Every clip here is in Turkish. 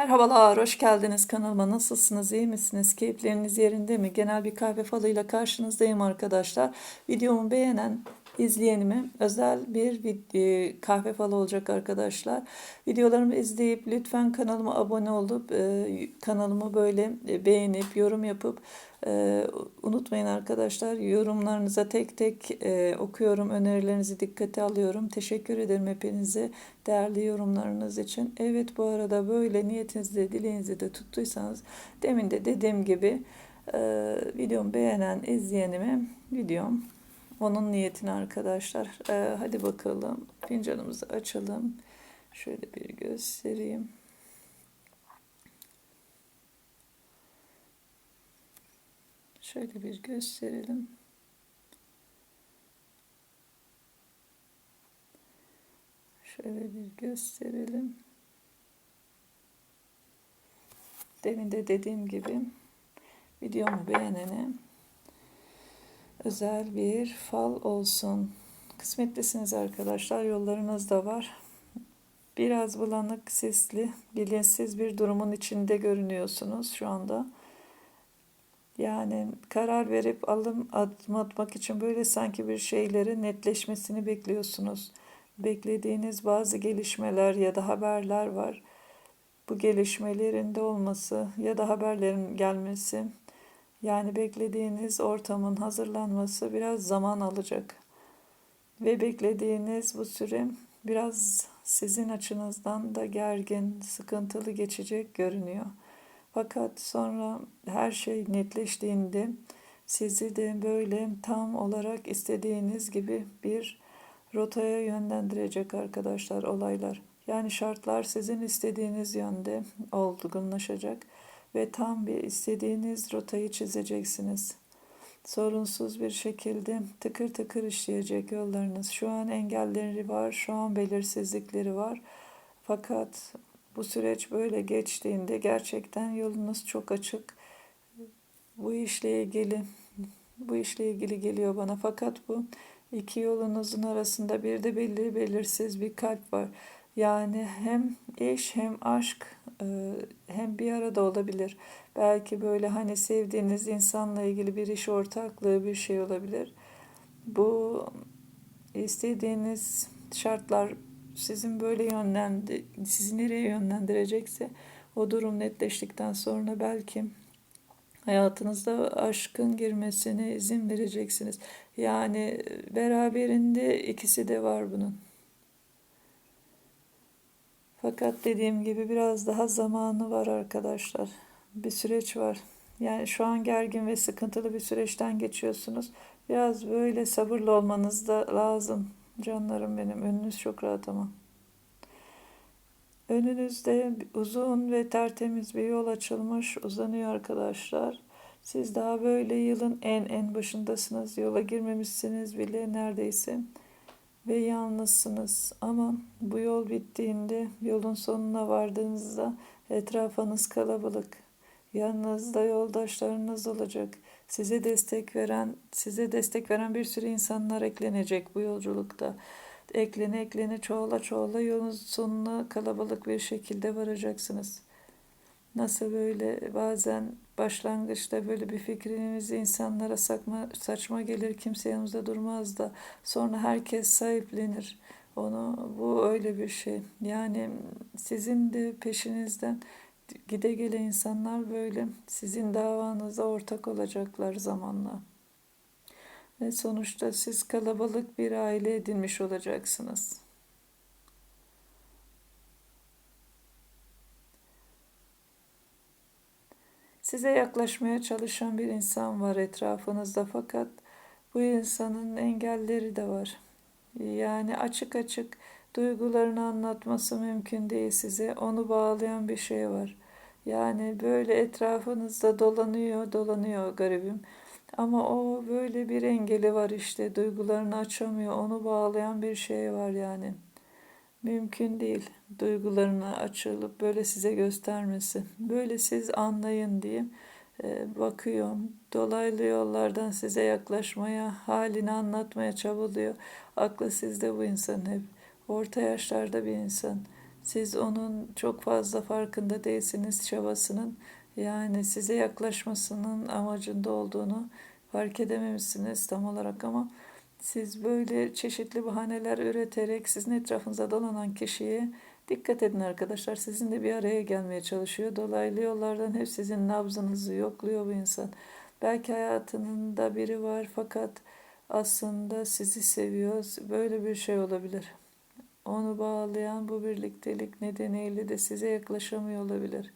Merhabalar, hoş geldiniz kanalıma. Nasılsınız, iyi misiniz? Keyifleriniz yerinde mi? Genel bir kahve falıyla karşınızdayım arkadaşlar. Videomu beğenen izleyenime özel bir vid- kahve falı olacak arkadaşlar. Videolarımı izleyip lütfen kanalıma abone olup e, kanalımı böyle e, beğenip yorum yapıp e, unutmayın arkadaşlar. Yorumlarınıza tek tek e, okuyorum. Önerilerinizi dikkate alıyorum. Teşekkür ederim hepinize değerli yorumlarınız için. Evet bu arada böyle niyetinizde, dileğinizi de tuttuysanız demin de dediğim gibi e, videomu beğenen izleyenime videom onun niyetine arkadaşlar. E, hadi bakalım fincanımızı açalım. Şöyle bir göstereyim. Şöyle bir gösterelim. Şöyle bir gösterelim. Demin de dediğim gibi videomu beğenene özel bir fal olsun. Kısmetlisiniz arkadaşlar. Yollarınız da var. Biraz bulanık, sisli, bilinçsiz bir durumun içinde görünüyorsunuz şu anda. Yani karar verip alım adım atmak için böyle sanki bir şeylerin netleşmesini bekliyorsunuz. Beklediğiniz bazı gelişmeler ya da haberler var. Bu gelişmelerin de olması ya da haberlerin gelmesi yani beklediğiniz ortamın hazırlanması biraz zaman alacak. Ve beklediğiniz bu süre biraz sizin açınızdan da gergin, sıkıntılı geçecek görünüyor. Fakat sonra her şey netleştiğinde sizi de böyle tam olarak istediğiniz gibi bir rotaya yönlendirecek arkadaşlar olaylar. Yani şartlar sizin istediğiniz yönde olgunlaşacak ve tam bir istediğiniz rotayı çizeceksiniz. Sorunsuz bir şekilde tıkır tıkır işleyecek yollarınız. Şu an engelleri var, şu an belirsizlikleri var. Fakat bu süreç böyle geçtiğinde gerçekten yolunuz çok açık. Bu işle ilgili bu işle ilgili geliyor bana. Fakat bu iki yolunuzun arasında bir de belli belirsiz bir kalp var. Yani hem eş hem aşk e, hem bir arada olabilir. Belki böyle hani sevdiğiniz insanla ilgili bir iş ortaklığı bir şey olabilir. Bu istediğiniz şartlar sizin böyle yönlendi sizi nereye yönlendirecekse o durum netleştikten sonra belki hayatınızda aşkın girmesine izin vereceksiniz. Yani beraberinde ikisi de var bunun. Fakat dediğim gibi biraz daha zamanı var arkadaşlar. Bir süreç var. Yani şu an gergin ve sıkıntılı bir süreçten geçiyorsunuz. Biraz böyle sabırlı olmanız da lazım. Canlarım benim. Önünüz çok rahat ama. Önünüzde uzun ve tertemiz bir yol açılmış uzanıyor arkadaşlar. Siz daha böyle yılın en en başındasınız. Yola girmemişsiniz bile neredeyse ve yalnızsınız. Ama bu yol bittiğinde, yolun sonuna vardığınızda etrafınız kalabalık. Yanınızda yoldaşlarınız olacak. Size destek veren, size destek veren bir sürü insanlar eklenecek bu yolculukta. Eklene eklene çoğala çoğala yolun sonuna kalabalık bir şekilde varacaksınız. Nasıl böyle bazen başlangıçta böyle bir fikriniz insanlara sakma, saçma gelir, kimse yanımızda durmaz da sonra herkes sahiplenir. Onu bu öyle bir şey. Yani sizin de peşinizden gide gele insanlar böyle sizin davanıza ortak olacaklar zamanla. Ve sonuçta siz kalabalık bir aile edinmiş olacaksınız. Size yaklaşmaya çalışan bir insan var etrafınızda fakat bu insanın engelleri de var. Yani açık açık duygularını anlatması mümkün değil size. Onu bağlayan bir şey var. Yani böyle etrafınızda dolanıyor, dolanıyor garibim. Ama o böyle bir engeli var işte. Duygularını açamıyor. Onu bağlayan bir şey var yani. Mümkün değil duygularını açılıp böyle size göstermesi. Böyle siz anlayın diye e, bakıyorum. Dolaylı yollardan size yaklaşmaya, halini anlatmaya çabalıyor. Aklı sizde bu insan hep. Orta yaşlarda bir insan. Siz onun çok fazla farkında değilsiniz çabasının. Yani size yaklaşmasının amacında olduğunu fark edememişsiniz tam olarak ama siz böyle çeşitli bahaneler üreterek sizin etrafınıza dolanan kişiye dikkat edin arkadaşlar. Sizinle bir araya gelmeye çalışıyor. Dolaylı yollardan hep sizin nabzınızı yokluyor bu insan. Belki hayatında biri var fakat aslında sizi seviyor. Böyle bir şey olabilir. Onu bağlayan bu birliktelik nedeniyle de size yaklaşamıyor olabilir.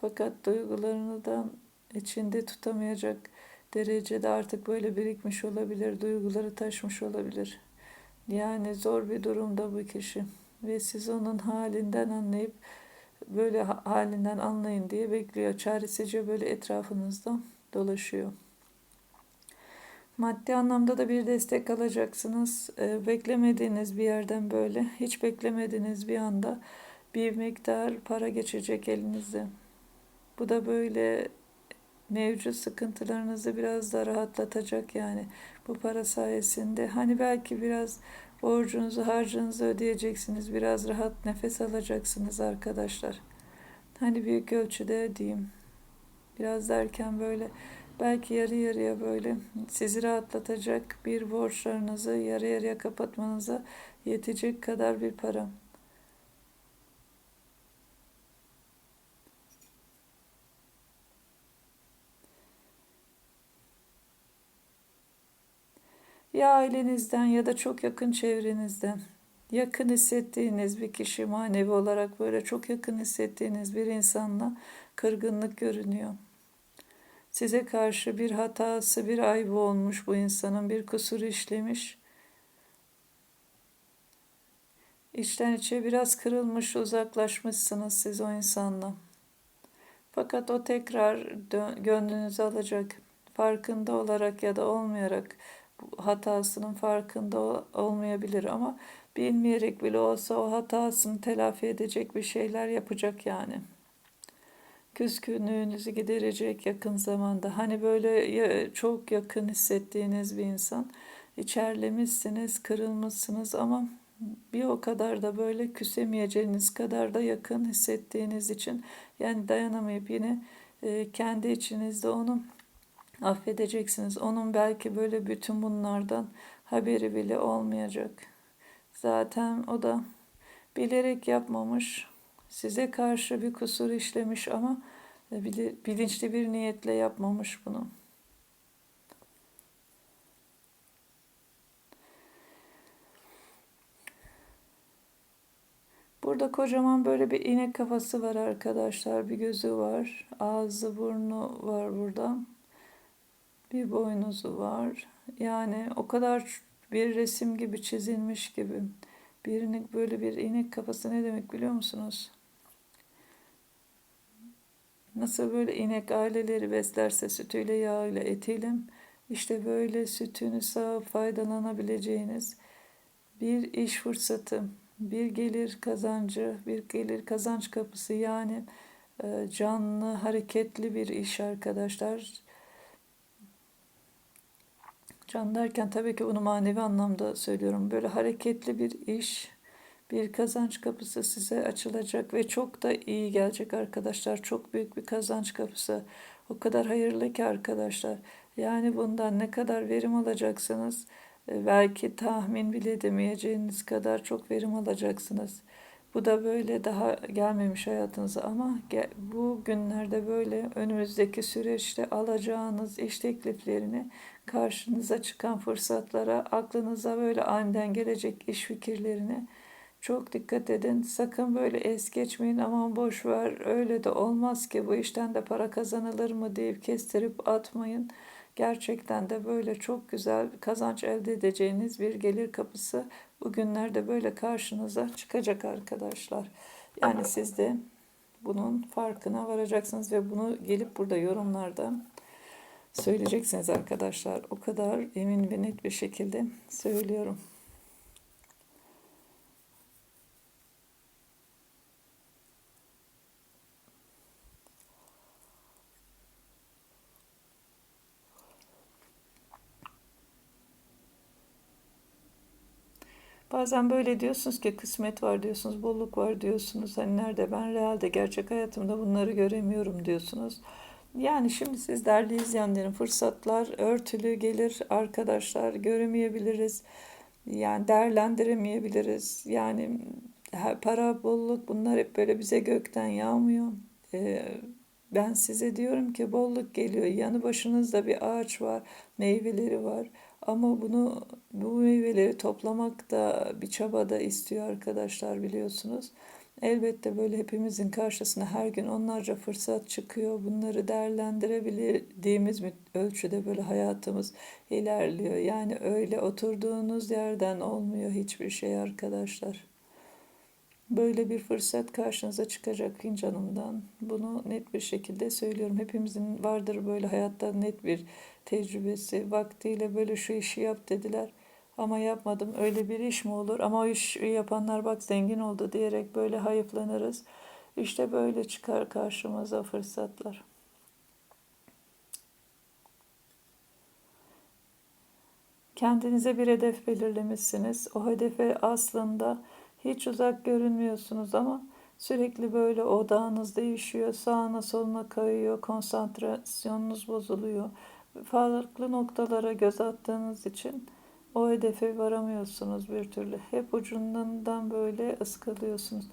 Fakat duygularını da içinde tutamayacak derecede artık böyle birikmiş olabilir, duyguları taşmış olabilir. Yani zor bir durumda bu kişi ve siz onun halinden anlayıp böyle halinden anlayın diye bekliyor. Çaresizce böyle etrafınızda dolaşıyor. Maddi anlamda da bir destek alacaksınız. Ee, beklemediğiniz bir yerden böyle, hiç beklemediğiniz bir anda bir miktar para geçecek elinize. Bu da böyle mevcut sıkıntılarınızı biraz da rahatlatacak yani bu para sayesinde. Hani belki biraz borcunuzu, harcınızı ödeyeceksiniz. Biraz rahat nefes alacaksınız arkadaşlar. Hani büyük ölçüde diyeyim. Biraz derken böyle belki yarı yarıya böyle sizi rahatlatacak bir borçlarınızı yarı yarıya kapatmanıza yetecek kadar bir para. Ya ailenizden ya da çok yakın çevrenizden yakın hissettiğiniz bir kişi manevi olarak böyle çok yakın hissettiğiniz bir insanla kırgınlık görünüyor. Size karşı bir hatası, bir ayıbı olmuş bu insanın, bir kusur işlemiş. İçten içe biraz kırılmış, uzaklaşmışsınız siz o insanla. Fakat o tekrar gönlünüzü alacak. Farkında olarak ya da olmayarak hatasının farkında olmayabilir ama bilmeyerek bile olsa o hatasını telafi edecek bir şeyler yapacak yani. Küskünlüğünüzü giderecek yakın zamanda. Hani böyle çok yakın hissettiğiniz bir insan. içerlemişsiniz, kırılmışsınız ama bir o kadar da böyle küsemeyeceğiniz kadar da yakın hissettiğiniz için yani dayanamayıp yine e, kendi içinizde onu affedeceksiniz. Onun belki böyle bütün bunlardan haberi bile olmayacak. Zaten o da bilerek yapmamış. Size karşı bir kusur işlemiş ama bilinçli bir niyetle yapmamış bunu. Burada kocaman böyle bir inek kafası var arkadaşlar. Bir gözü var. Ağzı, burnu var burada bir boynuzu var. Yani o kadar bir resim gibi çizilmiş gibi. Birini böyle bir inek kafası ne demek biliyor musunuz? Nasıl böyle inek aileleri beslerse sütüyle, yağıyla, etiyle işte böyle sütünü sağıp faydalanabileceğiniz bir iş fırsatı, bir gelir kazancı, bir gelir kazanç kapısı yani e, canlı, hareketli bir iş arkadaşlar. Can derken tabii ki bunu manevi anlamda söylüyorum. Böyle hareketli bir iş, bir kazanç kapısı size açılacak ve çok da iyi gelecek arkadaşlar. Çok büyük bir kazanç kapısı. O kadar hayırlı ki arkadaşlar. Yani bundan ne kadar verim alacaksınız? E, belki tahmin bile edemeyeceğiniz kadar çok verim alacaksınız. Bu da böyle daha gelmemiş hayatınıza ama bu günlerde böyle önümüzdeki süreçte alacağınız iş tekliflerini karşınıza çıkan fırsatlara, aklınıza böyle aniden gelecek iş fikirlerine çok dikkat edin. Sakın böyle es geçmeyin aman boş ver öyle de olmaz ki bu işten de para kazanılır mı deyip kestirip atmayın. Gerçekten de böyle çok güzel kazanç elde edeceğiniz bir gelir kapısı bugünlerde böyle karşınıza çıkacak arkadaşlar. Yani siz de bunun farkına varacaksınız ve bunu gelip burada yorumlarda söyleyeceksiniz arkadaşlar. O kadar emin ve net bir şekilde söylüyorum. Bazen böyle diyorsunuz ki kısmet var diyorsunuz, bolluk var diyorsunuz. Hani nerede ben realde gerçek hayatımda bunları göremiyorum diyorsunuz. Yani şimdi siz değerli izleyenlerin fırsatlar örtülü gelir arkadaşlar göremeyebiliriz. Yani değerlendiremeyebiliriz. Yani para bolluk bunlar hep böyle bize gökten yağmıyor. Ee, ben size diyorum ki bolluk geliyor. Yanı başınızda bir ağaç var, meyveleri var. Ama bunu bu meyveleri toplamak da bir çaba da istiyor arkadaşlar biliyorsunuz. Elbette böyle hepimizin karşısına her gün onlarca fırsat çıkıyor. Bunları değerlendirebildiğimiz ölçüde böyle hayatımız ilerliyor. Yani öyle oturduğunuz yerden olmuyor hiçbir şey arkadaşlar. Böyle bir fırsat karşınıza çıkacak fincanımdan. Bunu net bir şekilde söylüyorum. Hepimizin vardır böyle hayatta net bir tecrübesi. Vaktiyle böyle şu işi yap dediler. Ama yapmadım. Öyle bir iş mi olur? Ama o iş yapanlar bak zengin oldu diyerek böyle hayıflanırız. İşte böyle çıkar karşımıza fırsatlar. Kendinize bir hedef belirlemişsiniz. O hedefe aslında hiç uzak görünmüyorsunuz ama sürekli böyle odağınız değişiyor, sağına soluna kayıyor, konsantrasyonunuz bozuluyor. Farklı noktalara göz attığınız için o hedefe varamıyorsunuz bir türlü. Hep ucundan böyle ıskalıyorsunuz.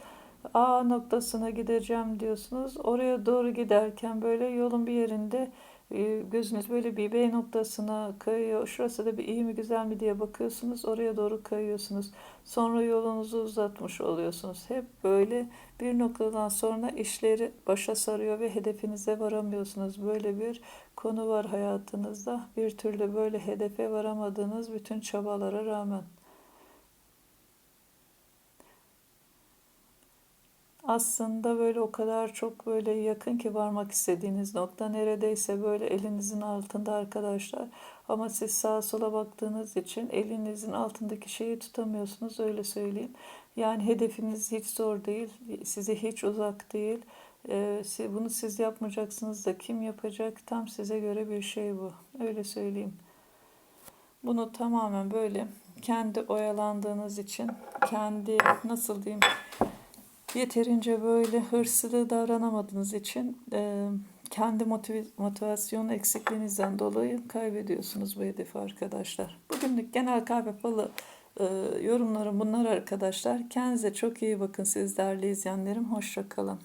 A noktasına gideceğim diyorsunuz. Oraya doğru giderken böyle yolun bir yerinde gözünüz böyle bir B noktasına kayıyor. Şurası da bir iyi mi güzel mi diye bakıyorsunuz. Oraya doğru kayıyorsunuz. Sonra yolunuzu uzatmış oluyorsunuz. Hep böyle bir noktadan sonra işleri başa sarıyor ve hedefinize varamıyorsunuz. Böyle bir konu var hayatınızda. Bir türlü böyle hedefe varamadığınız bütün çabalara rağmen. Aslında böyle o kadar çok böyle yakın ki varmak istediğiniz nokta neredeyse böyle elinizin altında arkadaşlar. Ama siz sağa sola baktığınız için elinizin altındaki şeyi tutamıyorsunuz öyle söyleyeyim. Yani hedefiniz hiç zor değil, size hiç uzak değil. Ee, bunu siz yapmayacaksınız da kim yapacak tam size göre bir şey bu. Öyle söyleyeyim. Bunu tamamen böyle kendi oyalandığınız için, kendi nasıl diyeyim yeterince böyle hırslı davranamadığınız için e, kendi motivasyon eksikliğinizden dolayı kaybediyorsunuz bu hedefi arkadaşlar. Bugünlük genel kahve falı e, yorumlarım bunlar arkadaşlar. Kendinize çok iyi bakın siz değerli izleyenlerim. Hoşça kalın.